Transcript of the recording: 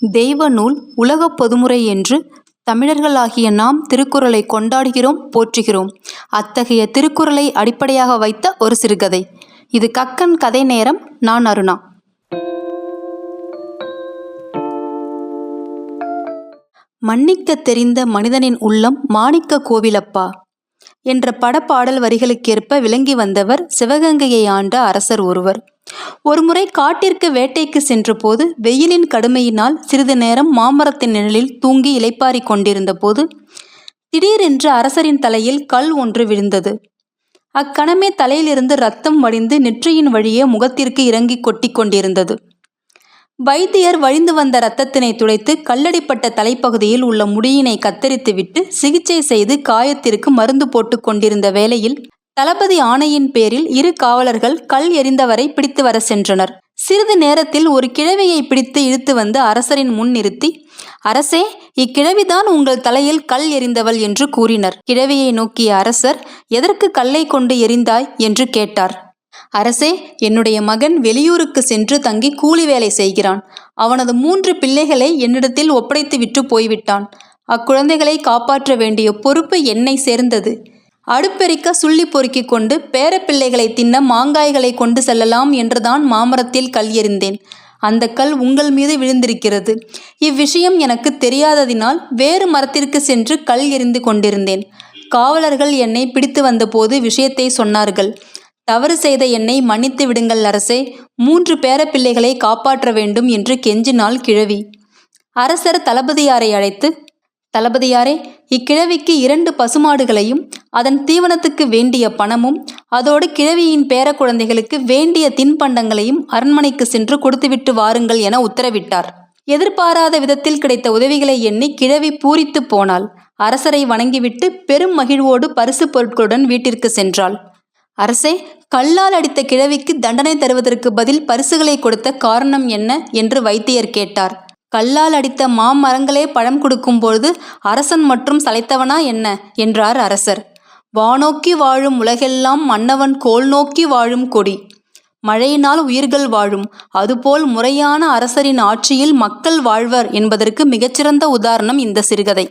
தெய்வ நூல் உலகப் பொதுமுறை என்று தமிழர்களாகிய நாம் திருக்குறளை கொண்டாடுகிறோம் போற்றுகிறோம். அத்தகைய திருக்குறளை அடிப்படையாக வைத்த ஒரு சிறுகதை. இது கக்கன் கதை நேரம் நான் அருணா. மன்னிக்கத் தெரிந்த மனிதனின் உள்ளம் மாணிக்க கோவிலப்பா. என்ற படப்பாடல் வரிகளுக்கேற்ப விளங்கி வந்தவர் சிவகங்கையை ஆண்ட அரசர் ஒருவர். ஒருமுறை காட்டிற்கு வேட்டைக்கு சென்றபோது வெயிலின் கடுமையினால் சிறிது நேரம் மாமரத்தின் நிழலில் தூங்கி இளைப்பாறிக் கொண்டிருந்த போது திடீரென்று அரசரின் தலையில் கல் ஒன்று விழுந்தது. அக்கணமே தலையிலிருந்து ரத்தம் வடிந்து நெற்றியின் வழியே முகத்திற்கு இறங்கி கொட்டி கொண்டிருந்தது. வைத்தியர் வழிந்து வந்த இரத்தத்தினை துடைத்து கல்லடிப்பட்ட தலைப்பகுதியில் உள்ள முடியினை கத்தரித்துவிட்டு சிகிச்சை செய்து காயத்திற்கு மருந்து போட்டுக் கொண்டிருந்த வேளையில் தளபதி ஆணையின் பேரில் இரு காவலர்கள் கல் எறிந்தவரை பிடித்து வர சென்றனர். சிறிது நேரத்தில் ஒரு கிழவியை பிடித்து இழுத்து வந்து அரசரின் முன் நிறுத்தி அரசே இக்கிழவிதான் உங்கள் தலையில் கல் எறிந்தவள் என்று கூறினர். கிழவியை நோக்கிய அரசர் எதற்கு கல்லை கொண்டு எறிந்தாய்? என்று கேட்டார். அரசே என்னுடைய மகன் வெளியூருக்கு சென்று தங்கி கூலி வேலை செய்கிறான். அவனது மூன்று பிள்ளைகளை என்னிடத்தில் ஒப்படைத்து விட்டு போய்விட்டான். அக்குழந்தைகளை காப்பாற்ற வேண்டிய பொறுப்பு என்னை சேர்ந்தது. அடுப்பெரிக்க சுள்ளி பொறுக்கிக் கொண்டு பேரப்பிள்ளைகளை தின்ன மாங்காய்களை கொண்டு செல்லலாம் என்றுதான் மாமரத்தில் கல் எறிந்தேன். அந்த கல் உங்கள் மீது விழுந்திருக்கிறது. இவ்விஷயம் எனக்கு தெரியாததினால் வேறு மரத்திற்கு சென்று கல் எறிந்து கொண்டிருந்தேன். காவலர்கள் என்னை பிடித்து வந்தபோது விஷயத்தை சொன்னார்கள். தவறு செய்த என்னை மன்னித்து விடுங்கள் அரசே மூன்று பேரப்பிள்ளைகளை காப்பாற்ற வேண்டும் என்று கெஞ்சினாள் கிழவி. அரசர் தளபதியாரை அழைத்து தளபதியாரே இக்கிழவிக்கு இரண்டு பசுமாடுகளையும் அதன் தீவனத்துக்கு வேண்டிய பணமும் அதோடு கிழவியின் பேர குழந்தைகளுக்கு வேண்டிய தின்பண்டங்களையும் அரண்மனைக்கு சென்று கொடுத்துவிட்டு வாருங்கள் என உத்தரவிட்டார். எதிர்பாராத விதத்தில் கிடைத்த உதவிகளை எண்ணி கிழவி பூரித்து போனாள். அரசரை வணங்கிவிட்டு பெரும் மகிழ்வோடு பரிசு பொருட்களுடன் வீட்டிற்கு சென்றாள். அரசே கல்லால் அடித்த கிழவிக்கு தண்டனை தருவதற்கு பதில் பரிசுகளை கொடுத்த காரணம் என்ன? என்று வைத்தியர் கேட்டார். கல்லால் அடித்த மாமரங்களே பழம் கொடுக்கும் பொழுது அரசன் மற்றும் சளைத்தவனா என்ன? என்றார் அரசர். வானோக்கி வாழும் உலகெல்லாம் மன்னவன் கோல் நோக்கி வாழும் கொடி. மழையினால் உயிர்கள் வாழும். அதுபோல் முறையான அரசரின் ஆட்சியில் மக்கள் வாழ்வர் என்பதற்கு மிகச்சிறந்த உதாரணம் இந்த சிறுகதை.